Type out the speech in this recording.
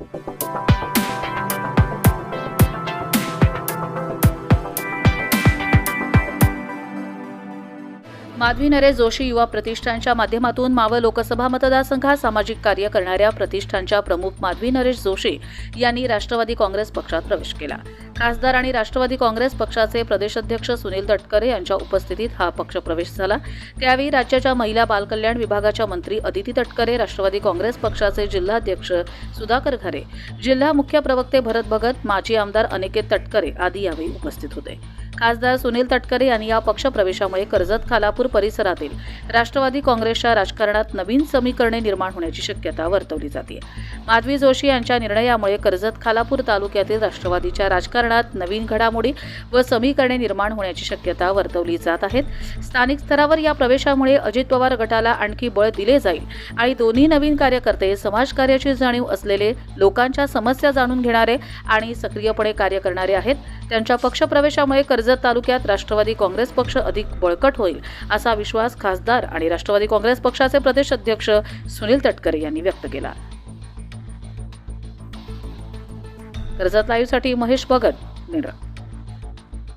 Thank you. Madhavi Naresh Joshi युवा प्रतिष्ठानच्या माध्यमातून मावळ लोकसभा मतदारसंघात सामाजिक कार्य करणाऱ्या प्रतिष्ठानच्या प्रमुख माधवी नरेश जोशी यांनी राष्ट्रवादी काँग्रेस पक्षात प्रवेश केला. खासदार आणि राष्ट्रवादी काँग्रेस पक्षाचे प्रदेशाध्यक्ष सुनील तटकरे यांच्या उपस्थितीत हा पक्षप्रवेश झाला. त्यावेळी राज्याच्या महिला बालकल्याण विभागाच्या मंत्री अदिती तटकरे राष्ट्रवादी काँग्रेस पक्षाचे जिल्हाध्यक्ष सुधाकर घरे जिल्हा मुख्य प्रवक्ते भरत भगत माजी आमदार अनिकेत तटकरे आदी यावेळी उपस्थित होते. खासदार सुनील तटकरे यांनी या पक्षप्रवेशामुळे कर्जत खालापूर परिसरातील राष्ट्रवादी काँग्रेसच्या राजकारणात नवीन समीकरणे निर्माण होण्याची शक्यता वर्तवली जाते. माधवी जोशी यांच्या निर्णयामुळे कर्जत खालापूर तालुक्यातील राष्ट्रवादीच्या राजकारणात नवीन घडामोडी व समीकरणे निर्माण होण्याची शक्यता वर्तवली जात आहेत. स्थानिक स्तरावर या प्रवेशामुळे अजित पवार गटाला आणखी बळ दिले जाईल आणि दोन्ही नवीन कार्यकर्ते समाजकार्याची जाणीव असलेले लोकांच्या समस्या जाणून घेणारे आणि सक्रियपणे कार्य करणारे आहेत. त्यांच्या पक्षप्रवेशामुळे कर्जत तालुक्यात राष्ट्रवादी काँग्रेस पक्ष अधिक बळकट होईल असा विश्वास खासदार आणि राष्ट्रवादी काँग्रेस पक्षाचे प्रदेश अध्यक्ष सुनील तटकरे यांनी व्यक्त केला. कर्जत लाईव्हसाठी महेश भगत निरा